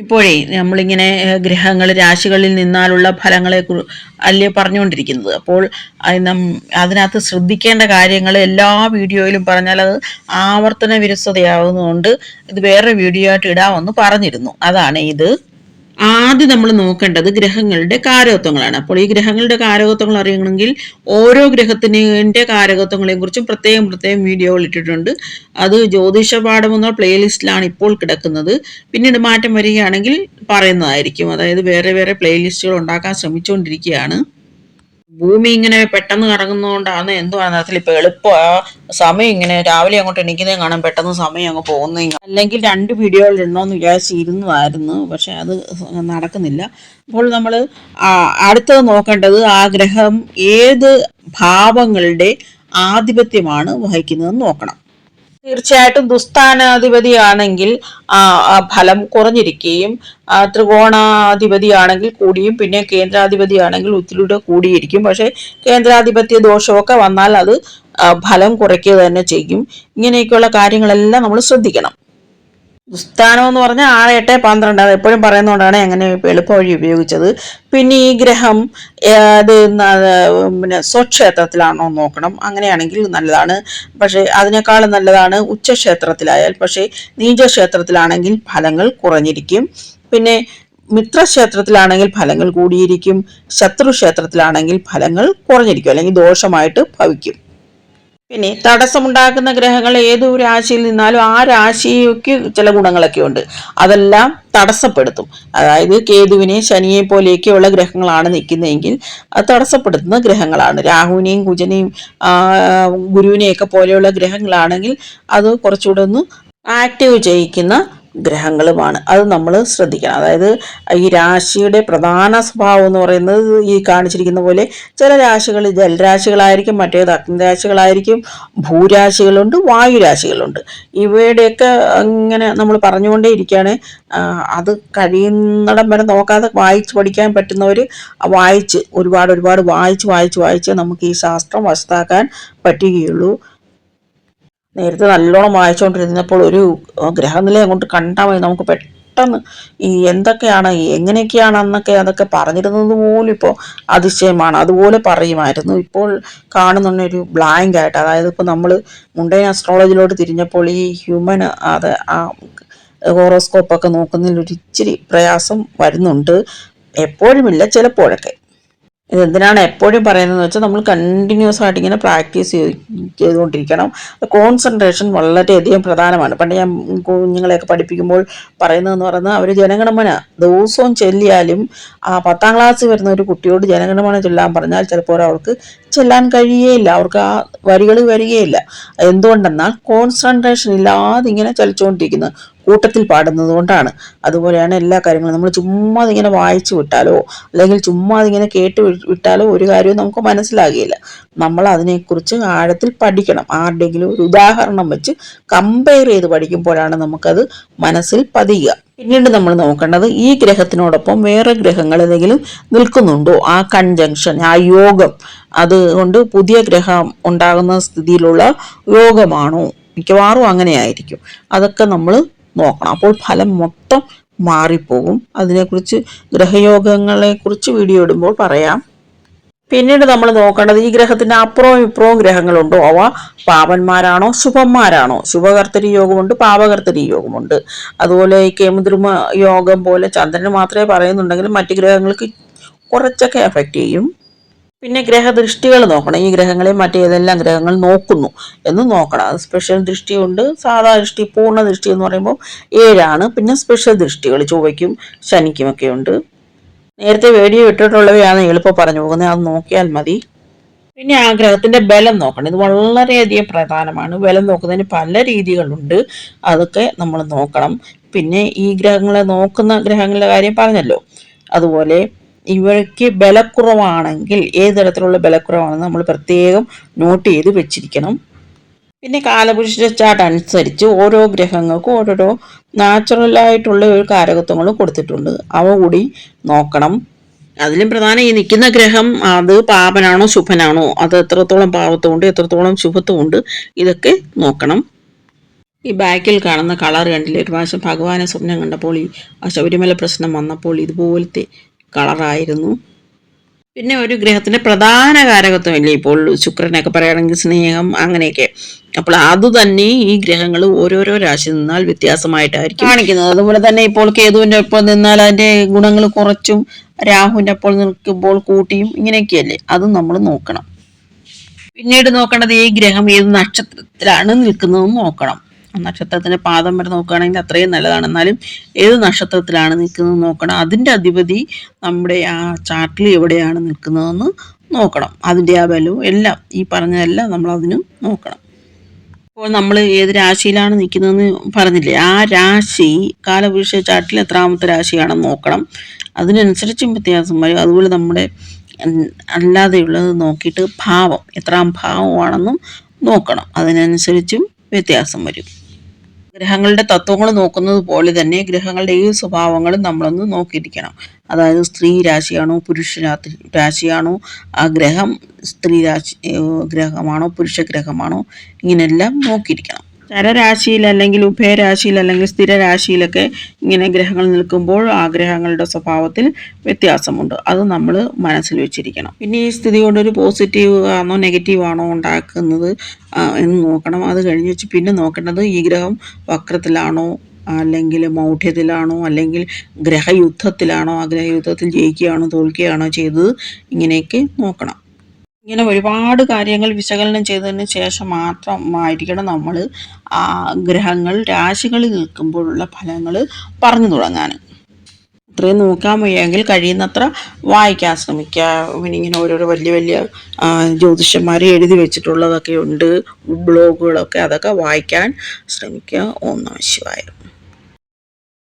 ഇപ്പോഴേ നമ്മളിങ്ങനെ ഗ്രഹങ്ങൾ രാശികളിൽ നിന്നാലുള്ള ഫലങ്ങളെ അല്ലേ പറഞ്ഞുകൊണ്ടിരിക്കുന്നത്. അപ്പോൾ അതിനകത്ത് ശ്രദ്ധിക്കേണ്ട കാര്യങ്ങൾ എല്ലാ വീഡിയോയിലും പറഞ്ഞാൽ അത് ആവർത്തന വിരസതയാവുന്നതുകൊണ്ട് ഇത് വേറെ വീഡിയോ ആയിട്ട് ഇടാമെന്ന് പറഞ്ഞിരുന്നു. അതാണ് ഇത്. ആദ്യം നമ്മൾ നോക്കേണ്ടത് ഗ്രഹങ്ങളുടെ കാരകത്വങ്ങളാണ്. അപ്പോൾ ഈ ഗ്രഹങ്ങളുടെ കാരകത്വങ്ങൾ അറിയണമെങ്കിൽ ഓരോ ഗ്രഹത്തിന്റെ കാരകത്വങ്ങളെയും കുറിച്ചും പ്രത്യേകം പ്രത്യേകം വീഡിയോകൾ ഇട്ടിട്ടുണ്ട്. അത് ജ്യോതിഷ പാഠം എന്ന പ്ലേലിസ്റ്റിലാണ് ഇപ്പോൾ കിടക്കുന്നത്. പിന്നീട് മാറ്റം വരികയാണെങ്കിൽ പറയുന്നതായിരിക്കും. അതായത് വേറെ വേറെ പ്ലേലിസ്റ്റുകൾ ഉണ്ടാക്കാൻ ശ്രമിച്ചുകൊണ്ടിരിക്കുകയാണ്. ഭൂമി ഇങ്ങനെ പെട്ടെന്ന് കറങ്ങുന്നതുകൊണ്ടാണ് എന്തുവാണ് അതിൽ ഇപ്പൊ എളുപ്പം. സമയം ഇങ്ങനെ രാവിലെ അങ്ങോട്ട് എണീക്കുന്നതും കാണാൻ പെട്ടെന്ന് സമയം അങ്ങ് പോകുന്നതും അല്ലെങ്കിൽ രണ്ട് വീഡിയോകൾ ഇടണമെന്ന് വിചാരിച്ചിരുന്നതായിരുന്നു. പക്ഷെ അത് നടക്കുന്നില്ല. അപ്പോൾ നമ്മൾ അടുത്തത് നോക്കേണ്ടത് ആ ഗ്രഹം ഏത് ഭാവങ്ങളുടെ ആധിപത്യമാണ് വഹിക്കുന്നതെന്ന് നോക്കണം. തീർച്ചയായിട്ടും ദുസ്ഥാനാധിപതിയാണെങ്കിൽ ഫലം കുറഞ്ഞിരിക്കുകയും ത്രികോണാധിപതിയാണെങ്കിൽ കൂടിയും പിന്നെ കേന്ദ്രാധിപതിയാണെങ്കിൽ ഒത്തിരിയുടെ കൂടിയിരിക്കും. പക്ഷേ കേന്ദ്രാധിപത്യ ദോഷമൊക്കെ വന്നാൽ അത് ഫലം കുറയ്ക്കുക തന്നെ ചെയ്യും. ഇങ്ങനെയൊക്കെയുള്ള കാര്യങ്ങളെല്ലാം നമ്മൾ ശ്രദ്ധിക്കണം. ദുസ്ഥാനം എന്ന് പറഞ്ഞാൽ ആറ് എട്ട് പന്ത്രണ്ട് അത് എപ്പോഴും പറയുന്നതുകൊണ്ടാണ് അങ്ങനെ എളുപ്പ വഴി ഉപയോഗിച്ചത്. പിന്നെ ഈ ഗ്രഹം അത് പിന്നെ സ്വക്ഷേത്രത്തിലാണോ നോക്കണം. അങ്ങനെയാണെങ്കിൽ നല്ലതാണ്. പക്ഷേ അതിനേക്കാളും നല്ലതാണ് ഉച്ചക്ഷേത്രത്തിലായാൽ. പക്ഷേ നീചക്ഷേത്രത്തിലാണെങ്കിൽ ഫലങ്ങൾ കുറഞ്ഞിരിക്കും. പിന്നെ മിത്രക്ഷേത്രത്തിലാണെങ്കിൽ ഫലങ്ങൾ കൂടിയിരിക്കും. ശത്രുക്ഷേത്രത്തിലാണെങ്കിൽ ഫലങ്ങൾ കുറഞ്ഞിരിക്കും. അല്ലെങ്കിൽ ദോഷമായിട്ട് ഭവിക്കും. പിന്നെ തടസ്സമുണ്ടാക്കുന്ന ഗ്രഹങ്ങൾ ഏതു രാശിയിൽ നിന്നാലും ആ രാശിക്ക് ചില ഗുണങ്ങളൊക്കെ ഉണ്ട്. അതെല്ലാം തടസ്സപ്പെടുത്തും. അതായത് കേതുവിനെ ശനിയെ പോലെയൊക്കെയുള്ള ഗ്രഹങ്ങളാണ് നിൽക്കുന്നതെങ്കിൽ അത് തടസ്സപ്പെടുത്തുന്ന ഗ്രഹങ്ങളാണ്. രാഹുവിനെയും കുജനെയും ഗുരുവിനെയൊക്കെ പോലെയുള്ള ഗ്രഹങ്ങളാണെങ്കിൽ അത് കുറച്ചുകൂടെ ഒന്ന് ആക്റ്റീവ് ചെയ്യിക്കുന്ന ഗ്രഹങ്ങളുമാണ്. അത് നമ്മൾ ശ്രദ്ധിക്കണം. അതായത് ഈ രാശിയുടെ പ്രധാന സ്വഭാവം എന്ന് പറയുന്നത് ഈ കാണിച്ചിരിക്കുന്ന പോലെ ചില രാശികൾ ജലരാശികളായിരിക്കും മറ്റേത് അഗ്നിരാശികളായിരിക്കും ഭൂരാശികളുണ്ട് വായുരാശികളുണ്ട്. ഇവയുടെയൊക്കെ അങ്ങനെ നമ്മൾ പറഞ്ഞുകൊണ്ടേ ഇരിക്കുകയാണ് അത് കഴിയുന്നിടം വരെ നോക്കാതെ വായിച്ച് പഠിക്കാൻ പറ്റുന്നവർ വായിച്ച് ഒരുപാട് ഒരുപാട് വായിച്ച് വായിച്ച് വായിച്ച് നമുക്ക് ഈ ശാസ്ത്രം വശത്താക്കാൻ പറ്റുകയുള്ളൂ. നേരത്തെ നല്ലോണം വായിച്ചുകൊണ്ടിരുന്നപ്പോൾ ഒരു ഗ്രഹനില അങ്ങോട്ട് കണ്ടാൽ മതി. നമുക്ക് പെട്ടെന്ന് ഈ എന്തൊക്കെയാണ് എങ്ങനെയൊക്കെയാണ് അന്നൊക്കെ അതൊക്കെ പറഞ്ഞിരുന്നത് പോലും ഇപ്പോൾ അതിശയമാണ്. അതുപോലെ പറയുമായിരുന്നു. ഇപ്പോൾ കാണുന്നുണ്ട് ഒരു ബ്ലാങ്ക് ആയിട്ട്. അതായത് ഇപ്പോൾ നമ്മൾ മുണ്ടൈൻ അസ്ട്രോളജിയിലോട്ട് തിരിഞ്ഞപ്പോൾ ഈ ഹ്യൂമൻ അത് ആ ഹോറോസ്കോപ്പൊക്കെ നോക്കുന്നതിൽ ഒരു ഇച്ചിരി പ്രയാസം വരുന്നുണ്ട്. എപ്പോഴുമില്ല ചിലപ്പോഴൊക്കെ. ഇതെന്തിനാണ് എപ്പോഴും പറയുന്നതെന്ന് വെച്ചാൽ നമ്മൾ കണ്ടിന്യൂസ് ആയിട്ട് ഇങ്ങനെ പ്രാക്ടീസ് ചെയ്തുകൊണ്ടിരിക്കണം. കോൺസെൻട്രേഷൻ വളരെയധികം പ്രധാനമാണ്. പണ്ട് ഞാൻ കുഞ്ഞുങ്ങളെയൊക്കെ പഠിപ്പിക്കുമ്പോൾ പറയുന്നതെന്ന് പറയുന്നത് അവർ ജനഗണമന. ദിവസവും ചൊല്ലിയാലും ആ പത്താം ക്ലാസ് വരുന്ന ഒരു കുട്ടിയോട് ജനഗണമന ചൊല്ലാൻ പറഞ്ഞാൽ ചിലപ്പോൾ അവർക്ക് ചെല്ലാൻ കഴിയുകയില്ല അവർക്ക് ആ വരികൾ വരികയില്ല. എന്തുകൊണ്ടെന്നാൽ കോൺസെൻട്രേഷൻ ഇല്ലാതെ ഇങ്ങനെ ചലിച്ചുകൊണ്ടിരിക്കുന്നത് കൂട്ടത്തിൽ പാടുന്നത് കൊണ്ടാണ്. അതുപോലെയാണ് എല്ലാ കാര്യങ്ങളും. നമ്മൾ ചുമ്മാ ഇങ്ങനെ വായിച്ചു വിട്ടാലോ അല്ലെങ്കിൽ ചുമ്മാ ഇങ്ങനെ കേട്ട് വിട്ടാലോ ഒരു കാര്യവും നമുക്ക് മനസ്സിലാകുകയില്ല നമ്മൾ അതിനെക്കുറിച്ച് ആഴത്തിൽ പഠിക്കണം. ആരുടെങ്കിലും ഒരു ഉദാഹരണം വെച്ച് കമ്പയർ ചെയ്ത് പഠിക്കുമ്പോഴാണ് നമുക്കത് മനസ്സിൽ പതിയുക. പിന്നീട് നമ്മൾ നോക്കേണ്ടത് ഈ ഗ്രഹത്തിനോടൊപ്പം വേറെ ഗ്രഹങ്ങൾ ഏതെങ്കിലും നിൽക്കുന്നുണ്ടോ? ആ കൺജങ്ഷൻ ആ യോഗം അതുകൊണ്ട് പുതിയ ഗ്രഹം ഉണ്ടാകുന്ന സ്ഥിതിയിലുള്ള യോഗമാണോ മിക്കവാറും അങ്ങനെയായിരിക്കും. അതൊക്കെ നമ്മൾ നോക്കണം. അപ്പോൾ ഫലം മൊത്തം മാറിപ്പോകും. അതിനെക്കുറിച്ച് ഗ്രഹയോഗങ്ങളെക്കുറിച്ച് വീഡിയോ ഇടുമ്പോൾ പറയാം. പിന്നീട് നമ്മൾ നോക്കേണ്ടത് ഈ ഗ്രഹത്തിന് അപ്പുറവും ഇപ്പുറവും ഗ്രഹങ്ങളുണ്ടോ? അവ പാപന്മാരാണോ? ശുഭന്മാരാണോ? ശുഭകർത്തരി യോഗമുണ്ട് പാപകർത്തരി യോഗമുണ്ട്. അതുപോലെ ഈ കേമുദ്രമ യോഗം പോലെ ചന്ദ്രന് മാത്രമേ പറയുന്നുണ്ടെങ്കിലും മറ്റ് ഗ്രഹങ്ങൾക്ക് കുറച്ചൊക്കെ എഫക്റ്റ് ചെയ്യും. പിന്നെ ഗ്രഹദൃഷ്ടികൾ നോക്കണം. ഈ ഗ്രഹങ്ങളെ മറ്റേതെല്ലാം ഗ്രഹങ്ങൾ നോക്കുന്നു എന്ന് നോക്കണം. അത് സ്പെഷ്യൽ ദൃഷ്ടിയുണ്ട്. സാധാ ദൃഷ്ടി പൂർണ ദൃഷ്ടി എന്ന് പറയുമ്പോൾ ഏഴാണ്. പിന്നെ സ്പെഷ്യൽ ദൃഷ്ടികൾ ചുവയ്ക്കും ശനിക്കും ഒക്കെ ഉണ്ട്. നേരത്തെ വീഡിയോ ഇട്ടിട്ടുള്ളവയാണ് എളുപ്പം പറഞ്ഞു പോകുന്നത്. അത് നോക്കിയാൽ മതി. പിന്നെ ആ ഗ്രഹത്തിന്റെ ബലം നോക്കണം. ഇത് വളരെയധികം പ്രധാനമാണ്. ബലം നോക്കുന്നതിന് പല രീതികളുണ്ട്. അതൊക്കെ നമ്മൾ നോക്കണം. പിന്നെ ഈ ഗ്രഹങ്ങളെ നോക്കുന്ന ഗ്രഹങ്ങളുടെ കാര്യം പറഞ്ഞല്ലോ. അതുപോലെ ഇവയ്ക്ക് ബലക്കുറവാണെങ്കിൽ ഏത് തരത്തിലുള്ള ബലക്കുറവാണെന്ന് നമ്മൾ പ്രത്യേകം നോട്ട് ചെയ്ത് വെച്ചിരിക്കണം. പിന്നെ കാലപുരുഷ ചാർട്ട് അനുസരിച്ച് ഓരോ ഗ്രഹങ്ങൾക്കും ഓരോരോ നാച്ചുറലായിട്ടുള്ള ഒരു കാരകത്വങ്ങൾ കൊടുത്തിട്ടുണ്ട്. അവ കൂടി നോക്കണം. അതിലും പ്രധാനം ഈ നിൽക്കുന്ന ഗ്രഹം അത് പാപനാണോ ശുഭനാണോ? അത് എത്രത്തോളം പാപത്വമുണ്ട് എത്രത്തോളം ശുഭത്വമുണ്ട് ഇതൊക്കെ നോക്കണം. ഈ ബാക്കിൽ കാണുന്ന കളർ കണ്ടില്ലേ? ഒരു പ്രാവശ്യം ഭഗവാനെ സ്വപ്നം കണ്ടപ്പോൾ ഈ ശബരിമല പ്രശ്നം വന്നപ്പോൾ ഇതുപോലത്തെ കളറായിരുന്നു. പിന്നെ ഒരു ഗ്രഹത്തിന്റെ പ്രധാന കാരകത്വമല്ലേ ഇപ്പോൾ ശുക്രനൊക്കെ പറയുകയാണെങ്കിൽ സ്നേഹം അങ്ങനെയൊക്കെ. അപ്പോൾ അത് തന്നെ ഈ ഗ്രഹങ്ങൾ ഓരോരോ രാശി നിന്നാൽ വ്യത്യാസമായിട്ടായിരിക്കും. കാണിക്കുന്നത്. അതുപോലെ തന്നെ ഇപ്പോൾ കേതുവിന്റെ ഒപ്പം നിന്നാൽ അതിന്റെ ഗുണങ്ങൾ കുറച്ചും രാഹുവിന്റെ അപ്പോൾ നിൽക്കുമ്പോൾ കൂട്ടിയും ഇങ്ങനെയൊക്കെയല്ലേ? അതും നമ്മൾ നോക്കണം. പിന്നീട് നോക്കേണ്ടത് ഈ ഗ്രഹം ഏത് നക്ഷത്രത്തിലാണ് നിൽക്കുന്നതെന്ന് നോക്കണം. ആ നക്ഷത്രത്തിന്റെ പാദം വരെ നോക്കുകയാണെങ്കിൽ അത്രയും നല്ലതാണ്. എന്നാലും ഏത് നക്ഷത്രത്തിലാണ് നിൽക്കുന്നത് നോക്കണം. അതിന്റെ അധിപതി നമ്മുടെ ആ ചാർട്ടിൽ എവിടെയാണ് നിൽക്കുന്നതെന്ന് നോക്കണം. അതിന്റെ ആ ബലവും എല്ലാം ഈ പറഞ്ഞതെല്ലാം നമ്മൾ അതിനും നോക്കണം. അപ്പോൾ നമ്മൾ ഏത് രാശിയിലാണ് നിൽക്കുന്നതെന്ന് പറഞ്ഞില്ലേ? ആ രാശി കാലപുരുഷ ചാർട്ടിൽ എത്രാമത്തെ രാശിയാണെന്ന് നോക്കണം. അതിനനുസരിച്ചും വ്യത്യാസം വരും. അതുപോലെ നമ്മുടെ അല്ലാതെയുള്ളത് നോക്കിയിട്ട് ഭാവം എത്രാം ഭാവമാണെന്നും നോക്കണം. അതിനനുസരിച്ചും വ്യത്യാസം വരും. ഗ്രഹങ്ങളുടെ തത്വങ്ങൾ നോക്കുന്നത് പോലെ തന്നെ ഗ്രഹങ്ങളുടെ ഈ സ്വഭാവങ്ങളും നമ്മളൊന്ന് നോക്കിയിരിക്കണം. അതായത് സ്ത്രീ രാശിയാണോ പുരുഷ രാശിയാണോ ആ ഗ്രഹം സ്ത്രീ രാശി ഗ്രഹമാണോ പുരുഷ ഗ്രഹമാണോ ഇങ്ങനെല്ലാം നോക്കിയിരിക്കണം. ചരരാശിയിൽ അല്ലെങ്കിൽ ഉഭയരാശിയിൽ അല്ലെങ്കിൽ സ്ഥിരരാശിയിലൊക്കെ ഇങ്ങനെ ഗ്രഹങ്ങൾ നിൽക്കുമ്പോൾ ആ ഗ്രഹങ്ങളുടെ സ്വഭാവത്തിൽ വ്യത്യാസമുണ്ട്. അത് നമ്മൾ മനസ്സിൽ വെച്ചിരിക്കണം. പിന്നെ ഈ സ്ഥിതി ഒരു പോസിറ്റീവ് ആണോ നെഗറ്റീവ് ആണോ ഉണ്ടാക്കുന്നത് എന്ന് നോക്കണം. അത് കഴിഞ്ഞ് വെച്ച് പിന്നെ നോക്കേണ്ടത് ഈ ഗ്രഹം വക്രത്തിലാണോ അല്ലെങ്കിൽ മൗഢ്യത്തിലാണോ അല്ലെങ്കിൽ ഗ്രഹയുദ്ധത്തിലാണോ ആ ഗ്രഹയുദ്ധത്തിൽ ജയിക്കുകയാണോ തോൽക്കുകയാണോ ചെയ്തത് ഇങ്ങനെയൊക്കെ നോക്കണം. ഇങ്ങനെ ഒരുപാട് കാര്യങ്ങൾ വിശകലനം ചെയ്തതിന് ശേഷം മാത്രമായിരിക്കണം നമ്മൾ ആ ഗ്രഹങ്ങൾ രാശികളിൽ നിൽക്കുമ്പോഴുള്ള ഫലങ്ങൾ പറഞ്ഞു തുടങ്ങാൻ. ഇത്രയും നോക്കാൻ വയ്യെങ്കിൽ കഴിയുന്നത്ര വായിക്കാൻ ശ്രമിക്കുക. പിന്നെ ഇങ്ങനെ ഓരോരോ വലിയ വലിയ ജ്യോതിഷന്മാർ എഴുതി വെച്ചിട്ടുള്ളതൊക്കെ ഉണ്ട്. ബ്ലോഗുകളൊക്കെ അതൊക്കെ വായിക്കാൻ ശ്രമിക്കുക. ഓം നമ